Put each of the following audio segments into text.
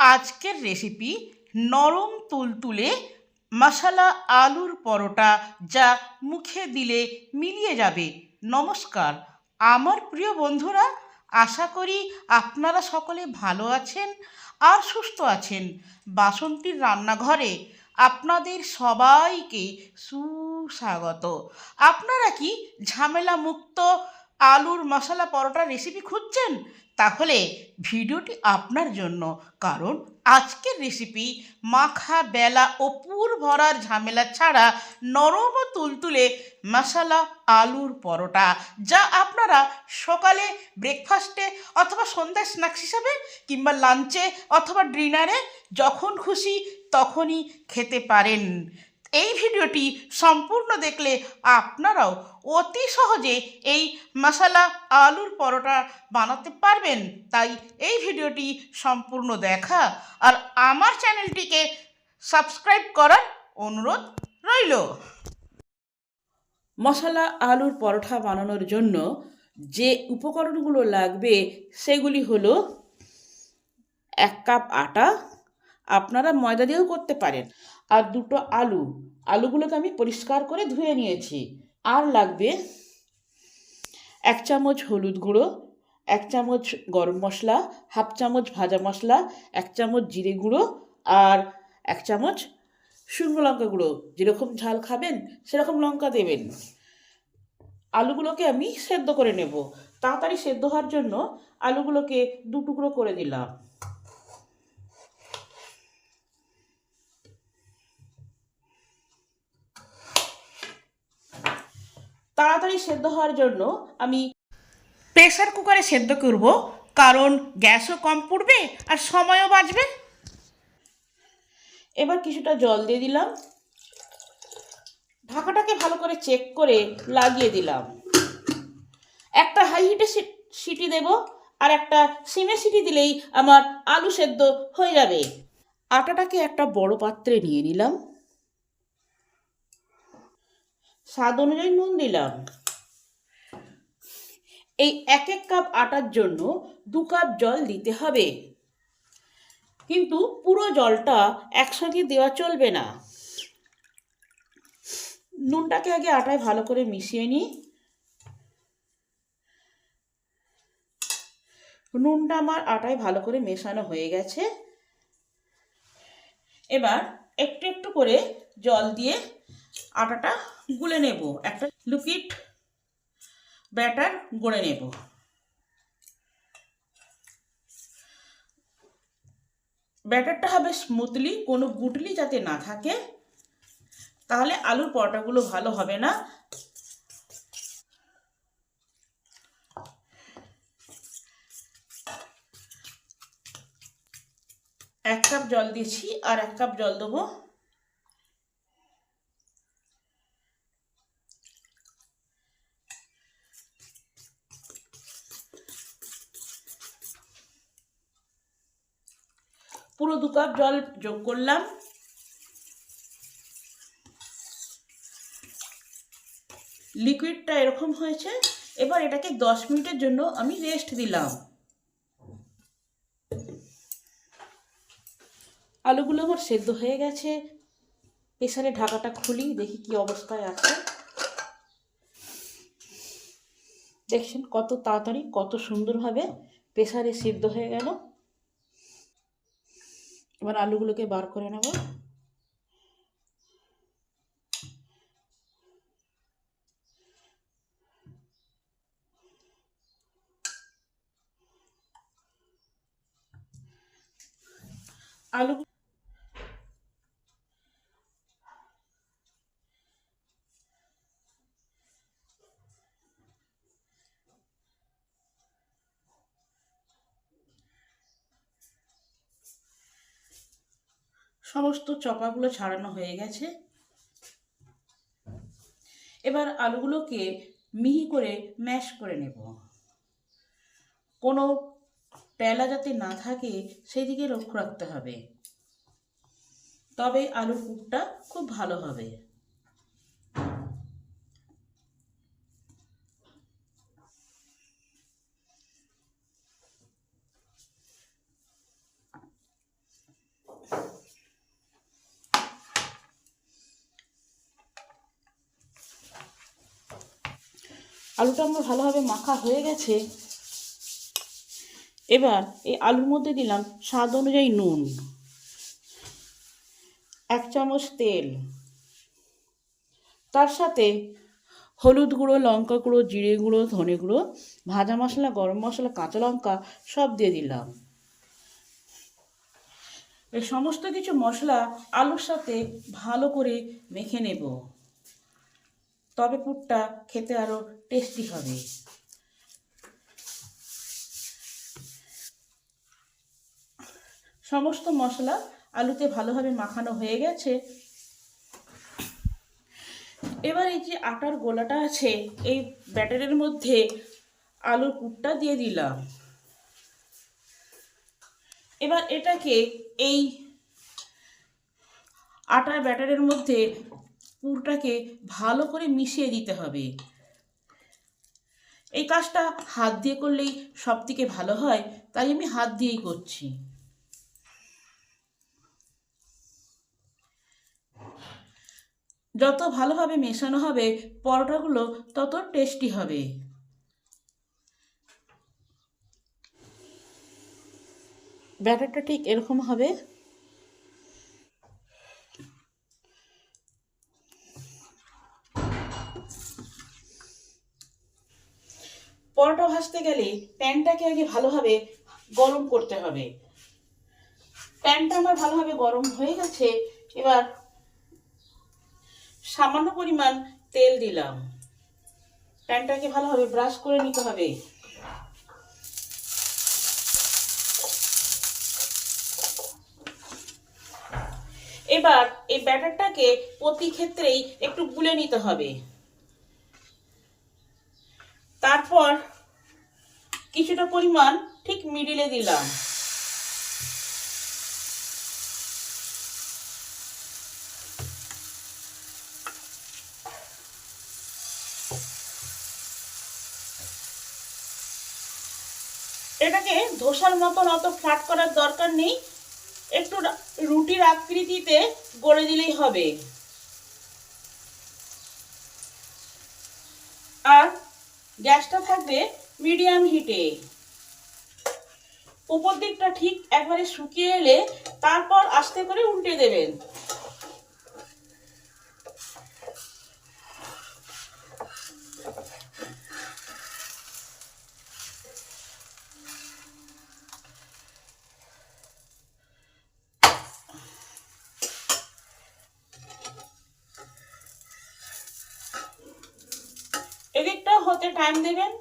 আজকের রেসিপি নরম তুলতুলে মশালা আলুর পরোটা যা মুখে দিলে মিলিয়ে যাবে। নমস্কার। আমার প্রিয় বন্ধুরা, আশা করি আপনারা সকলে ভালো আছেন আর সুস্থ আছেন। বাসন্তীর রান্নাঘরে আপনাদের সবাইকে সুস্বাগত। আপনারা কি ঝামেলা মুক্ত আলুর মশলা পরোটা রেসিপি খুঁজছেন? তাহলে ভিডিওটি আপনার জন্য, কারণ আজকের রেসিপি মাখা, বেলা ও পুর ভরার ঝামেলা ছাড়া নরম ও তুলতুলে মশালা, আলুর পরোটা, যা আপনারা সকালে ব্রেকফাস্টে অথবা সন্ধ্যায় স্ন্যাক্স হিসাবে কিংবা লাঞ্চে অথবা ডিনারে যখন খুশি তখনই খেতে পারেন। এই ভিডিওটি সম্পূর্ণ দেখলে আপনারাও অতি সহজে এই মশালা আলুর পরোটা বানাতে পারবেন। তাই এই ভিডিওটি সম্পূর্ণ দেখা আর আমার চ্যানেলটিকে সাবস্ক্রাইব করার অনুরোধ রইল। মশালা আলুর পরোটা বানানোর জন্য যে উপকরণগুলো লাগবে সেগুলি হলো এক কাপ আটা। আপনারা ময়দা দিয়েও করতে পারেন। আর দুটো আলু। আলুগুলোকে আমি পরিষ্কার করে ধুয়ে নিয়েছি। আর লাগবে এক চামচ হলুদ গুঁড়ো, এক চামচ গরম মশলা, হাফ চামচ ভাজা মশলা, এক চামচ জিরে গুঁড়ো আর এক চামচ শুকনো লঙ্কা গুঁড়ো। যেরকম ঝাল খাবেন, সেরকম লঙ্কা দেবেন। আলুগুলোকে আমি সেদ্ধ করে নেব। তাড়াতাড়ি সেদ্ধ হওয়ার জন্য আলুগুলোকে দু টুকরো করে দিলাম। তাড়াতাড়ি সেদ্ধ হওয়ার জন্য আমি প্রেসার কুকারে সেদ্ধ করব কারণ গ্যাসও কম পড়বে আর সময়ও বাঁচবে। এবার কিছুটা জল দিয়ে দিলাম। ঢাকাটাকে ভালো করে চেক করে লাগিয়ে দিলাম। একটা হাই হিটে সিটি দেব আর একটা সিমে সিটি দিলেই আমার আলু সেদ্ধ হয়ে যাবে। আটাটাকে একটা বড় পাত্রে নিয়ে নিলাম। স্বাদ অনুযায়ী নুন দিলাম। এই এক এক কাপ আটার জন্য দু কাপ জল দিতে হবে। কিন্তু পুরো জলটা একসঙ্গে দেওয়া চলবে না। নুনটাকে আগে আটায় ভালো করে মিশিয়ে নিই। নুনটা আমার আটায় ভালো করে মেশানো হয়ে গেছে। এবার একটু একটু করে জল দিয়ে আটাটা গুলে নেব। একটা লিকুইড ব্যাটার গড়ে নেব। ব্যাটারটা হবে স্মুথলি, কোনো গুটলি যাতে না থাকে, তাহলে আলুর পরোটাগুলো ভালো হবে না। এক কাপ জল দিয়েছি, আর এক কাপ জল দেবো। পুরো দু কাপ জল যোগ করলাম। লিকুইডটা এরকম হয়েছে। এবার এটাকে দশ মিনিটের জন্য আমি রেস্ট দিলাম। আলুগুলো আমার সেদ্ধ হয়ে গেছে। প্রেসারে ঢাকাটা খুলি, দেখি কি অবস্থায় আছে। দেখছেন কত তাড়াতাড়ি, কত সুন্দরভাবে প্রেসারে সিদ্ধ হয়ে গেল। এবার আলুগুলোকে বার করে নেব। আলু সমস্ত চপাগুলো ছাড়ানো হয়ে গেছে। এবার আলুগুলোকে মিহি করে ম্যাশ করে নেব। কোনো প্যালা যাতে না থাকে সেই দিকে লক্ষ্য রাখতে হবে। তবে আলুর পুরটা খুব ভালো হবে। আলুটা আমার ভালোভাবে মাখা হয়ে গেছে। এবার এই আলুর মধ্যে দিলাম স্বাদ অনুযায়ী নুন, এক চামচ তেল, তার সাথে হলুদ গুঁড়ো, লঙ্কা গুঁড়ো, জিরে গুঁড়ো, ধনে গুঁড়ো, ভাজা মশলা, গরম মশলা, কাঁচা লঙ্কা সব দিয়ে দিলাম। এই সমস্ত কিছু মশলা আলুর সাথে ভালো করে মেখে নেব। তবে পুরটা খেতে আরও টেস্টি হবে। সমস্ত মশলা আলুতে ভালোভাবে মাখানো হয়ে গেছে। এবার এই যে আটার গোলাটা আছে, এই ব্যাটারের মধ্যে আলুর পুরটা দিয়ে দিলাম। এবার এটাকে এই আটার ব্যাটারের মধ্যে পুরটাকে ভালো করে মিশিয়ে দিতে হবে। এই কাজটা হাত দিয়ে করলেই সব থেকে ভালো হয়, তাই আমি হাত দিয়েই করছি। যত ভালোভাবে মেশানো হবে, পরোটাগুলো তত টেস্টি হবে। ব্যাটারটা ঠিক এরকম হবে। পরোটা ভাজতে গেলে প্যানটাকে আগে ভালোভাবে গরম করতে হবে। প্যানটা আমার ভালোভাবে গরম হয়ে গেছে, এবার সামান্য পরিমাণ তেল দিলাম। প্যানটাকে ভালোভাবে ব্রাশ করে নিতে হবে। এবার এই ব্যাটারটাকে প্রতি ক্ষেত্রেই একটু গুলে নিতে হবে। তারপর কিছুটা পরিমাণ ঠিক মিডিলে দিলাম। এটাকে ধোসার মতন অত ফ্ল্যাট করার দরকার নেই। একটু রুটির আকৃতিতে গড়ে দিলেই হবে। আর গ্যাসটা থাকবে মিডিয়াম হিটে। উপর দিকটা ঠিক একবারে শুকিয়ে এলে তারপর আস্তে করে উল্টে দেবেন। এদিকটা হতে টাইম দেবেন।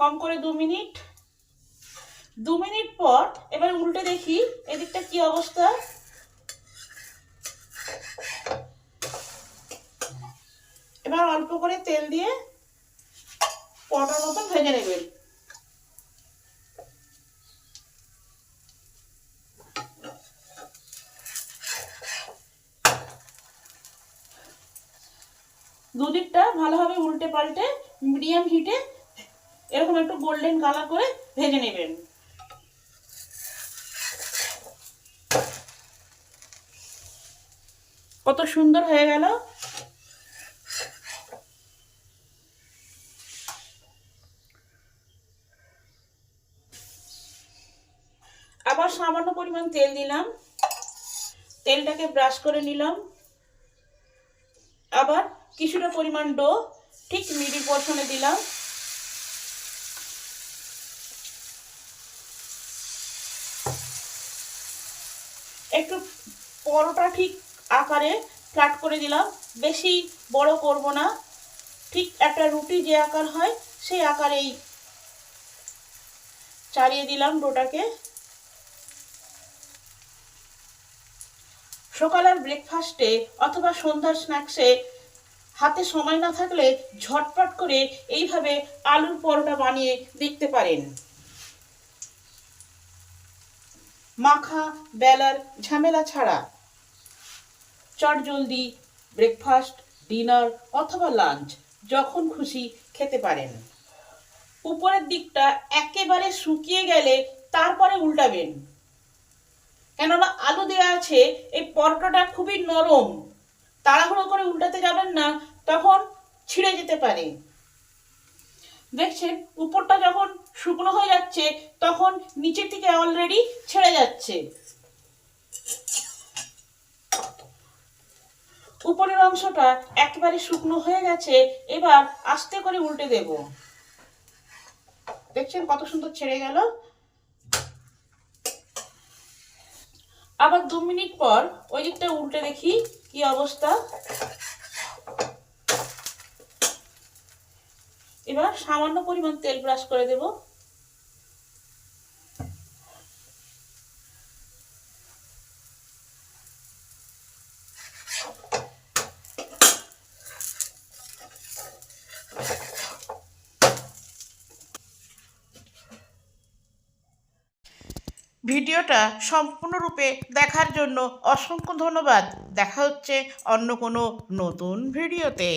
কম করে দু মিনিট। দু মিনিট পর এবার উল্টে দেখি এদিকটা কি অবস্থা। এবার অল্প করে তেল দিয়ে পটার মতো ভেজে নেবেন। দুদিকটা ভালোভাবে উল্টে পাল্টে মিডিয়াম হিটে এরকম একটু গোল্ডেন কালার করে ভেজে নেবেন। কত সুন্দর হয়ে গেল। আবার সামান্য পরিমাণ তেল দিলাম। তেলটাকে ব্রাশ করে নিলাম। আবার কিছুটা পরিমাণ ডো ঠিক মিডিল পোর্শনে দিলাম। একটু পরোটা ঠিক আকারে ফ্ল্যাট করে দিলাম। বেশি বড় করব না। ঠিক একটা রুটি যে আকার হয়, সেই আকারেই চালিয়ে দিলাম ডোটাকে। সকালের ব্রেকফাস্টে অথবা সন্ধ্যার স্ন্যাক্সে হাতে সময় না থাকলে ঝটপট করে এইভাবে আলুর পরোটা বানিয়ে দেখতে পারেন। মাখা বেলার ঝামেলা ছাড়া। চট জলদি ব্রেকফাস্ট ডিনার অথবা লাঞ্চ যখন খুশি খেতে পারেন। উপরের দিকটা একেবারে শুকিয়ে গেলে তারপরে উল্টাবেন। কেননা আলু দেওয়া আছে, এই পরোটাটা খুবই নরম। তাড়াহুড়ো করে উল্টাতে যাবেন না, তখন ছিঁড়ে যেতে পারে। দেখছেন, উপরটা যখন শুকনো হয়ে যাচ্ছে, তখন নিচের থেকে অলরেডি ছেড়ে যাচ্ছে। উপরের অংশটা একেবারে শুকনো হয়ে গেছে, এবার আস্তে করে উল্টে দেব। দেখছেন কত সুন্দর ছেড়ে গেল? আবার দু মিনিট পর ওই দিকটা উল্টে দেখি কি অবস্থা। এবার সামান্য পরিমাণ তেল ব্রাশ করে দেব। ভিডিওটা সম্পূর্ণরূপে দেখার জন্য অসংখ্য ধন্যবাদ। দেখা হচ্ছে অন্য কোনো নতুন ভিডিওতে।